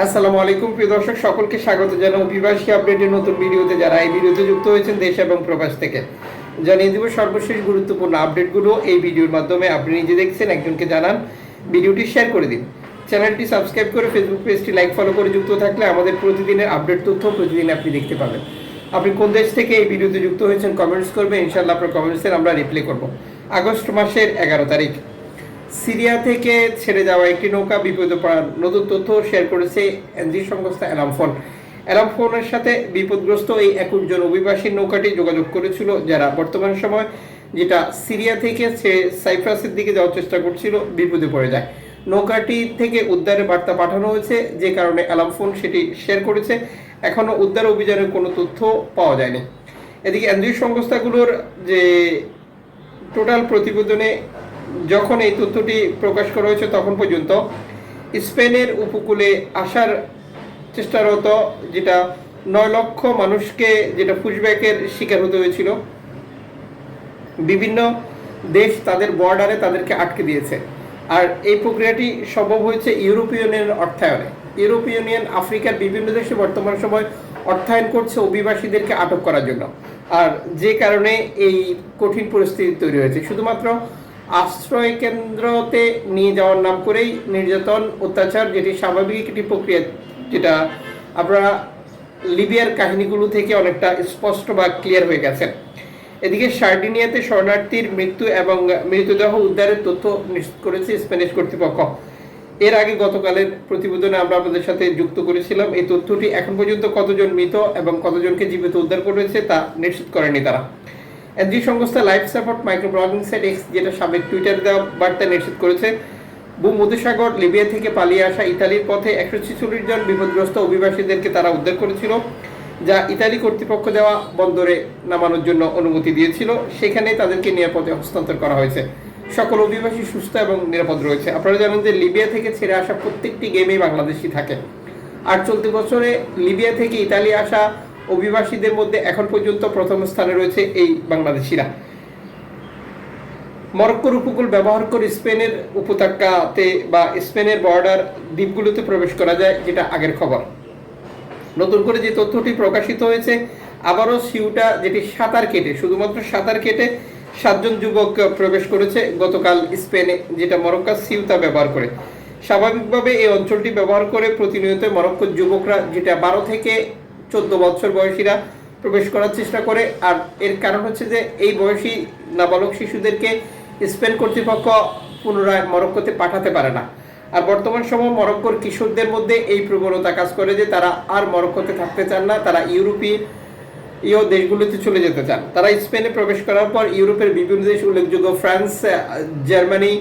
আসসালামু আলাইকুম, প্রিয় দর্শক, সকলকে স্বাগত জানাই অভিবাসী আপডেটের নতুন ভিডিওতে। যারা এই ভিডিওতে যুক্ত হয়েছেন দেশ এবং প্রবাস থেকে, জানিয়ে দিব সর্বশেষ গুরুত্বপূর্ণ আপডেটগুলো। এই ভিডিওর মাধ্যমে আপনি নিজে দেখছেন, একজনকে জানান, ভিডিওটি শেয়ার করে দিন। চ্যানেলটি সাবস্ক্রাইব করে ফেসবুক পেজটি লাইক, ফলো করে যুক্ত থাকলে আমাদের প্রতিদিনের আপডেট তথ্য প্রতিদিন আপনি দেখতে পাবেন। আপনি কোন দেশ থেকে এই ভিডিওতে যুক্ত হয়েছেন কমেন্টস করবেন ইনশাল্লাহ আপনার কমেন্টসের আমরা রিপ্লাই করব। আগস্ট মাসের এগারো তারিখ। সিরিয়া থেকে ছেড়ে যাওয়া একটি নৌকা বিপদে পড়ার নতুন তথ্য শেয়ার করেছে এনজি সংস্থা অ্যালামফোন অ্যালামফোনের সাথে বিপদগ্রস্ত এই একুশ জন অভিবাসী নৌকাটি যোগাযোগ করেছিল যারা বর্তমান সময় যেটা সিরিয়া থেকে সাইপ্রাসের দিকে যাওয়ার চেষ্টা করছিল বিপদে পড়ে যায়। নৌকাটি থেকে উদ্ধারের বার্তা পাঠানো হয়েছে, যে কারণে অ্যালামফোন সেটি শেয়ার করেছে। এখনও উদ্ধার অভিযানের কোনো তথ্য পাওয়া যায়নি। এদিকে এনজিও সংস্থাগুলোর যে টোটাল প্রতিবেদনে যখন এই তথ্যটি প্রকাশ করা হয়েছে তখন পর্যন্ত স্পেনের উপকূলে আসার চেষ্টারত যেটা নয় লক্ষ মানুষকে যেটা পুশব্যাকের শিকার হতে হয়েছিল, বিভিন্ন দেশ তাদের বর্ডারে তাদেরকে আটকে দিয়েছে। আর এই প্রক্রিয়াটি সম্ভব হয়েছে ইউরোপিয়নের অর্থায়নে। ইউরোপীয় ইউনিয়ন আফ্রিকার বিভিন্ন দেশে বর্তমান সময় অর্থায়ন করছে অভিবাসীদেরকে আটক করার জন্য। আর যে কারণে এই কঠিন পরিস্থিতি তৈরি হয়েছে। শুধুমাত্র আশ্রয় কেন্দ্রতে নিয়ে যাওয়ার নাম করেই নির্যাতন, অত্যাচার, যেটি স্বাভাবিক একটি প্রক্রিয়া, যেটা আপনারা লিবিয়ার কাহিনীগুলো থেকে অনেকটা স্পষ্ট বা ক্লিয়ার হয়ে গেছে এদিকে সার্ডিনিয়াতে শরণার্থীর মৃত্যু এবং মৃতদেহ উদ্ধারের তথ্য নিশ্চিত করেছে স্প্যানিশ কর্তৃপক্ষ। এর আগে গতকালের প্রতিবেদনে আমরা আপনাদের সাথে যুক্ত করেছিলাম, এই তথ্যটি এখন পর্যন্ত কতজন মৃত এবং কতজনকে জীবিত উদ্ধার করেছে তা নিশ্চিত করেনি তারা। এনজি সংস্থা life support micro blogging site X, যেটা সাবেক টুইটার দেওয়া বার্তা নিশ্চিত করেছে। ভূমধ্যসাগর লিবিয়া থেকে পালিয়ে আসা ইতালির পথে একশো ছেচল্লিশ জন বিপদগ্রস্ত অভিবাসীদেরকে তারা উদ্ধার করেছিল, যা ইতালি কর্তৃপক্ষ দেওয়া বন্দরে নামানোর জন্য অনুমতি দিয়েছিল। সেখানে তাদেরকে নিরাপদে হস্তান্তর করা হয়েছে। সকল অভিবাসী সুস্থ এবং নিরাপদ রয়েছে। আপনারা জানেন যে লিবিয়া থেকে ছেড়ে আসা প্রত্যেকটি গেমেই বাংলাদেশি থাকে। আর চলতি বছরে লিবিয়া থেকে ইতালি আসা অভিবাসীদের মধ্যে এখন পর্যন্ত প্রথম স্থানে রয়েছে এই বাংলাদেশিরা। মরক্কোর উপকূল ব্যবহার করে স্পেনের উপত্যকাতে বা স্পেনের বর্ডার দ্বীপগুলোতে প্রবেশ করা যায়, যেটা আগের খবর। নতুন করে যে তথ্যটি প্রকাশিত হয়েছে, আবারও সিউটা যেটি সাঁতার কেটে, শুধুমাত্র সাঁতার কেটে সাতজন যুবক প্রবেশ করেছে গতকাল স্পেনে, যেটা মরক্কার সিউতা ব্যবহার করে। স্বাভাবিকভাবে এই অঞ্চলটি ব্যবহার করে প্রতিনিয়ত মরক্কোর যুবকরা যেটা বারো থেকে চোদ্দ বছর বয়সীরা প্রবেশ করার চেষ্টা করে। আর এর কারণ হচ্ছে যে এই বয়সী নাবালক শিশুদেরকে স্পেন কর্তৃপক্ষ পুনরায় মরক্কোতে পাঠাতে পারে না। আর বর্তমান সময় মরক্কোর কিশোরদের মধ্যে এই প্রবণতা কাজ করে যে তারা আর মরক্কোতে থাকতে চান না, তারা ইউরোপীয় ইয় দেশগুলোতে চলে যেতে চান। তারা স্পেনে প্রবেশ করার পর ইউরোপের বিভিন্ন দেশ, উল্লেখযোগ্য ফ্রান্স, জার্মানি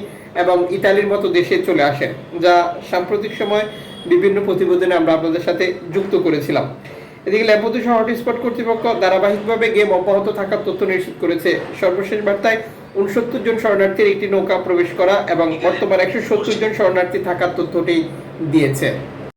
এবং ইতালির মতো দেশে চলে আসেন, যা সাম্প্রতিক সময় বিভিন্ন প্রতিবেদনে আমরা আপনাদের সাথে যুক্ত করেছিলাম। এদিকে সহ হটস্পট কর্তৃপক্ষ ধারাবাহিকভাবে গেম অব্যাহত থাকার তথ্য নিশ্চিত করেছে। সর্বশেষ বার্তায় উনসত্তর জন শরণার্থীর একটি নৌকা প্রবেশ করা এবং বর্তমানে একশো সত্তর জন শরণার্থী থাকার তথ্যটি দিয়েছে।